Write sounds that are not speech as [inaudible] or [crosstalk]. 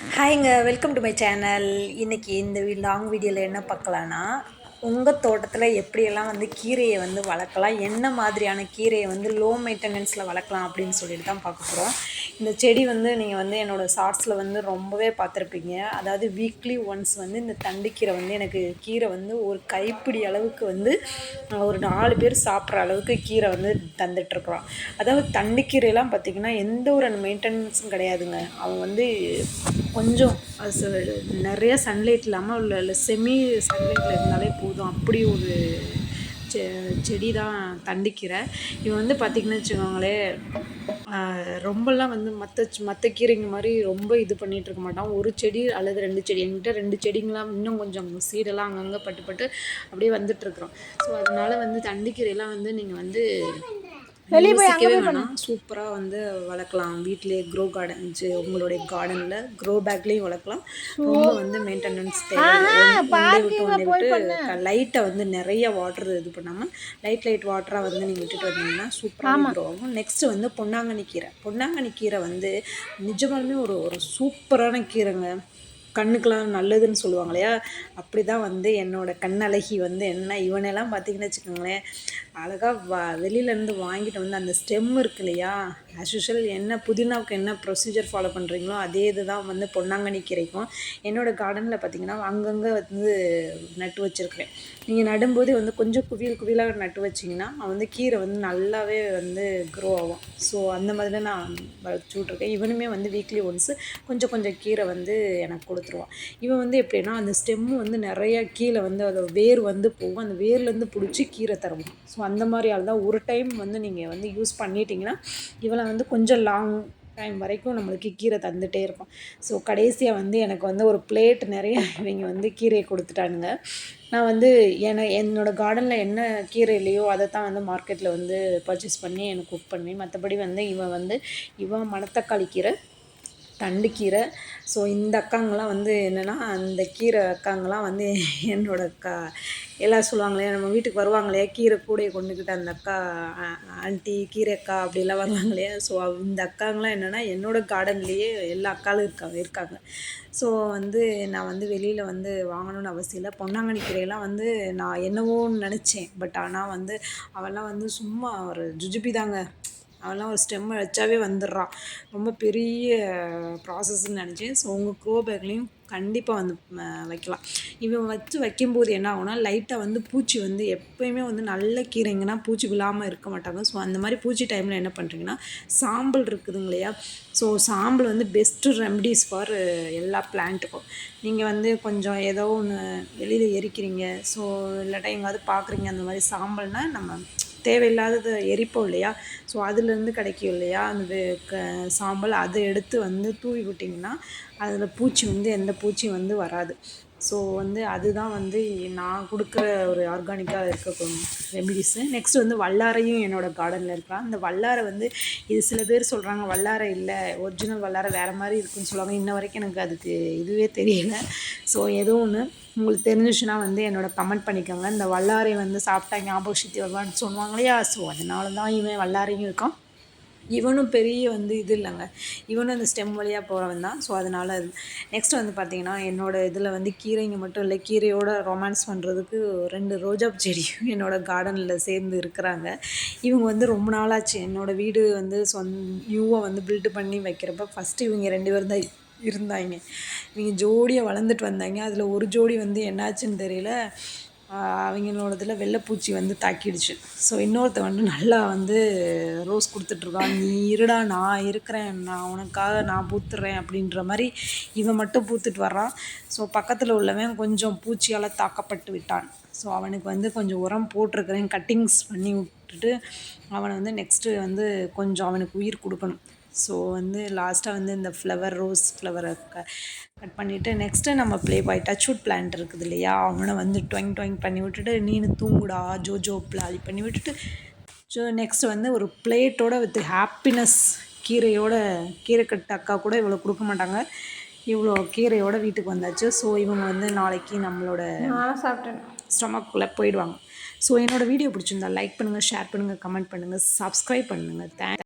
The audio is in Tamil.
ஹாய்ங்க வெல்கம் டு மை சேனல் இன்றைக்கி இந்த லாங் வீடியோவில் என்ன பார்க்கலான்னா உங்கள் தோட்டத்தில் எப்படியெல்லாம் வந்து கீரையை வந்து வளர்க்கலாம் என்ன மாதிரியான கீரையை வந்து லோ மெயின்டெனன்ஸில் வளர்க்கலாம் அப்படின்னு சொல்லிட்டு தான் பார்க்க போகிறோம் இந்த செடி வந்து நீங்கள் வந்து என்னோடய ஷார்ட்ஸில் வந்து ரொம்பவே பார்த்துருப்பீங்க. அதாவது வீக்லி ஒன்ஸ் வந்து இந்த தண்டுக்கீரை வந்து எனக்கு கீரை வந்து ஒரு கைப்பிடி அளவுக்கு வந்து ஒரு நாலு பேர் சாப்பிட்ற அளவுக்கு கீரை வந்து தந்துட்டுருக்குறோம் அதாவது தண்டுக்கீரையெல்லாம் பார்த்திங்கன்னா எந்த ஒரு மெயின்டெனன்ஸும் கிடையாதுங்க. அவன் வந்து கொஞ்சம் நிறைய சன்லைட் இல்லாமல் உள்ள செமி சன்லைட்டில் இருந்தாலே போதும். அப்படி ஒரு செ செடி தான் தண்டிக்கீரை இவன் வந்து பார்த்திங்கன்னு வச்சுக்கோங்களேன் ரொம்பலாம் வந்து மற்ற மற்ற கீரைங்க மாதிரி ரொம்ப இது பண்ணிகிட்டு இருக்க மாட்டான். ஒரு செடி அல்லது ரெண்டு செடி என்கிட்ட ரெண்டு செடிங்களாம் இன்னும் கொஞ்சம் சீடெல்லாம் அங்கங்கே பட்டு பட்டு அப்படியே வந்துட்டுருக்குறோம் ஸோ அதனால வந்து தண்டிக்கீரையெல்லாம் வந்து நீங்கள் வந்து வெளியே போய் அங்கே வேணாம். சூப்பராக வந்து வளர்க்கலாம். வீட்டிலேயே க்ரோ கார்டன் உங்களுடைய கார்டனில் க்ரோ பேக்லேயும் வளர்க்கலாம். ரொம்ப வந்து மெயின்டெனன்ஸ் தேவை. விட்டு விட்டு லைட்டை வந்து நிறைய வாட்டர் இது பண்ணாமல் லைட் லைட் வாட்டராக வந்து நீங்கள் விட்டுட்டு வந்தீங்கன்னா சூப்பராக க்ரோ ஆகும். நெக்ஸ்ட்டு வந்து பொன்னாங்கண்ணி கீரை. பொன்னாங்கண்ணி கீரை வந்து நிஜமாலுமே ஒரு ஒரு சூப்பரான கீரைங்க. கண்ணுக்கெலாம் நல்லதுன்னு சொல்லுவாங்க இல்லையா? அப்படி தான் வந்து என்னோடய கண்ணழகி வந்து என்ன இவனெல்லாம் பார்த்திங்கன்னு வச்சுக்கோங்களேன் அழகாக வா வெளியிலேருந்து வாங்கிட்டு வந்து அந்த ஸ்டெம் இருக்கு இல்லையா? ஆஸ் யூஷுவல் என்ன புதினாவுக்கு என்ன ப்ரொசீஜர் ஃபாலோ பண்ணுறீங்களோ அதே இது தான் வந்து பொன்னாங்கண்ணி கிடைக்கும் என்னோடய கார்டனில் பார்த்திங்கன்னா அங்கங்கே வந்து நட்டு வச்சுருக்கிறேன். நீங்கள் நடும்போதே வந்து கொஞ்சம் குவியல் குவியலாக நட்டு வச்சிங்கன்னா வந்து கீரை வந்து நல்லாவே வந்து க்ரோ ஆகும். ஸோ அந்த மாதிரி நான் வளர்த்து விட்ருக்கேன் இவனுமே வந்து வீக்லி ஒன்ஸு கொஞ்சம் கொஞ்சம் கீரை வந்து எனக்கு கொடுத்துருவான் இவன் வந்து எப்படின்னா அந்த ஸ்டெம்மு வந்து நிறையா கீழே வந்து அதோட வேர் வந்து போகும். அந்த வேர்லேருந்து பிடிச்சி கீரை தருவோம் ஸோ அந்த மாதிரி ஆள் தான். ஒரு டைம் வந்து நீங்கள் வந்து யூஸ் பண்ணிட்டீங்கன்னா இவளை வந்து கொஞ்சம் லாங் டைம் வரைக்கும் நம்மளுக்கு கீரை தந்துகிட்டே இருப்போம் ஸோ கடைசியாக வந்து எனக்கு வந்து ஒரு பிளேட் நிறைய இவங்க வந்து கீரையை கொடுத்துட்டானுங்க. நான் வந்து என என்னோடய கார்டனில் என்ன கீரை இல்லையோ அதை தான் வந்து மார்க்கெட்டில் வந்து பர்ச்சேஸ் பண்ணி எனக்கு குக் பண்ணுவேன் மற்றபடி வந்து இவன் வந்து இவன் மணத்தக்காளி கீரை தண்டுக்கீரை ஸோ இந்த அக்காங்கெலாம் வந்து என்னென்னா அந்த கீரை அக்காங்கெலாம் வந்து [laughs] என்னோட அக்கா எல்லாம் சொல்லுவாங்களே நம்ம வீட்டுக்கு வருவாங்களே கீரை கூடையை கொண்டுக்கிட்டு அந்த அக்கா ஆண்டி கீரை அக்கா அப்படிலாம் வருவாங்களே. ஸோ இந்த அக்காங்கெலாம் என்னென்னா என்னோடய கார்டன்லேயே எல்லா அக்காலும் இருக்காங்க இருக்காங்க. ஸோ வந்து நான் வந்து வெளியில் வந்து வாங்கணும்னு அவசியம் இல்லை. பொன்னாங்கண்ணி கீரையெல்லாம் வந்து நான் என்னவோன்னு நினச்சேன். பட் ஆனால் வந்து அவெல்லாம் வந்து சும்மா ஒரு ஜுஜுபி தாங்க. அவெல்லாம் ஒரு ஸ்டெம்மை வச்சாவே வந்துடுறான். ரொம்ப பெரிய ப்ராசஸ்ன்னு நினச்சேன். ஸோ உங்கள் க்ரோபேக்லேயும் கண்டிப்பாக வந்து வைக்கலாம். இவன் வச்சு வைக்கும்போது என்ன ஆகும்னா லைட்டாக வந்து பூச்சி வந்து எப்போயுமே வந்து நல்ல கீரைங்கன்னா பூச்சி விழாமல் இருக்க மாட்டாங்க. ஸோ அந்த மாதிரி பூச்சி டைமில் என்ன பண்ணுறீங்கன்னா சாம்பல் இருக்குதுங்க இல்லையா? ஸோ சாம்பல் வந்து பெஸ்ட்டு ரெமடிஸ் ஃபார் எல்லா பிளான்ட்டுக்கும் நீங்கள் வந்து கொஞ்சம் ஏதோ ஒன்று வெளியில் எரிக்கிறீங்க. ஸோ இல்லாட்டா எங்கேயாவது பார்க்குறீங்க அந்த மாதிரி சாம்பல்னால் நம்ம தேவையில்லாததை எரிப்போம் இல்லையா? ஸோ அதுலேருந்து கிடைக்கும் இல்லையா? அந்த க சாம்பல் அதை எடுத்து வந்து தூவி விட்டிங்கன்னா அதில் பூச்சி வந்து எந்த பூச்சி வந்து வராது. ஸோ வந்து அதுதான் வந்து நான் கொடுக்குற ஒரு ஆர்கானிக்காக இருக்க ரெமிடிஸு நெக்ஸ்ட் வந்து வல்லாரையும் என்னோடய கார்டனில் இருக்கலாம். அந்த வல்லாரை வந்து இது சில பேர் சொல்கிறாங்க வல்லாரை இல்லை ஒரிஜினல் வல்லாரை வேறு மாதிரி இருக்குன்னு சொல்லுவாங்க. இன்ன வரைக்கும் எனக்கு அதுக்கு இதுவே தெரியல. ஸோ ஏதோ ஒன்று உங்களுக்கு தெரிஞ்சிச்சுன்னா வந்து என்னோடய கமெண்ட் பண்ணிக்கோங்க. இந்த வல்லாரை வந்து சாப்பிட்டா ஞாபக சக்தி வருவான்னு சொல்லுவாங்க இல்லையா? ஸோ அதனால தான் இவன் வல்லாரையும் இருக்கான். இவனும் பெரிய வந்து இது இல்லைங்க. இவனும் அந்த ஸ்டெம் வழியாக போகிறவன் தான். ஸோ அதனால் நெக்ஸ்ட் வந்து பார்த்திங்கன்னா என்னோடய இதில் வந்து கீரைங்க மட்டும் இல்லை கீரையோட ரொமான்ஸ் பண்ணுறதுக்கு ரெண்டு ரோஜா செடியும் என்னோடய கார்டனில் சேர்ந்து இருக்கிறாங்க. இவங்க வந்து ரொம்ப நாளாச்சு. என்னோடய வீடு வந்து சொந் நியூவாக வந்து பில்டு பண்ணி வைக்கிறப்ப ஃபஸ்ட்டு இவங்க ரெண்டு பேரும் தான் இருந்தாங்க. இவங்க ஜோடியாக வளர்ந்துட்டு வந்தாங்க. அதில் ஒரு ஜோடி வந்து என்னாச்சுன்னு தெரியல. அவங்களோடதுல வெள்ளைப்பூச்சி வந்து தாக்கிடுச்சு. ஸோ இன்னொருத்த வந்து நல்லா வந்து ரோஸ் கொடுத்துட்ருக்கான். நீ இருடா நான் இருக்கிறேன். நான் உனக்காக நான் பூத்துடுறேன் அப்படின்ற மாதிரி இவன் மட்டும் பூத்துட்டு வர்றான். ஸோ பக்கத்தில் உள்ளவன் கொஞ்சம் பூச்சியால் தாக்கப்பட்டு விட்டான். ஸோ அவனுக்கு வந்து கொஞ்சம் உரம் போட்டிருக்கிறேன். கட்டிங்ஸ் பண்ணி விட்டுட்டு அவனை வந்து நெக்ஸ்ட்டு வந்து கொஞ்சம் அவனுக்கு உயிர் கொடுக்கணும். ஸோ வந்து லாஸ்ட்டாக வந்து இந்த ஃப்ளவர் ரோஸ் ஃப்ளவரை க கட் பண்ணிவிட்டு நெக்ஸ்ட்டு நம்ம ப்ளே பாய் டச்வுட் பிளான்ட் இருக்குது இல்லையா? அவனை வந்து டொயிங் டொயிங் பண்ணி விட்டுட்டு நீனு தூங்குடா ஜோஜோ பிளாலி பண்ணி விட்டுட்டு ஸோ நெக்ஸ்ட் வந்து ஒரு பிளேட்டோட வித் ஹாப்பினஸ் கீரையோட கீரை கட்டு அக்கா கூட இவ்வளோ கொடுக்க மாட்டாங்க. இவ்வளோ கீரையோட வீட்டுக்கு வந்தாச்சு. ஸோ இவங்க வந்து நாளைக்கு நம்மளோட சாப்பிட்டேன். ஸ்டொமக்குள்ளே போயிடுவாங்க. ஸோ என்னோடய வீடியோ பிடிச்சிருந்தா லைக் பண்ணுங்கள் ஷேர் பண்ணுங்கள் கமெண்ட் பண்ணுங்கள் சப்ஸ்கிரைப் பண்ணுங்கள் தேங்க்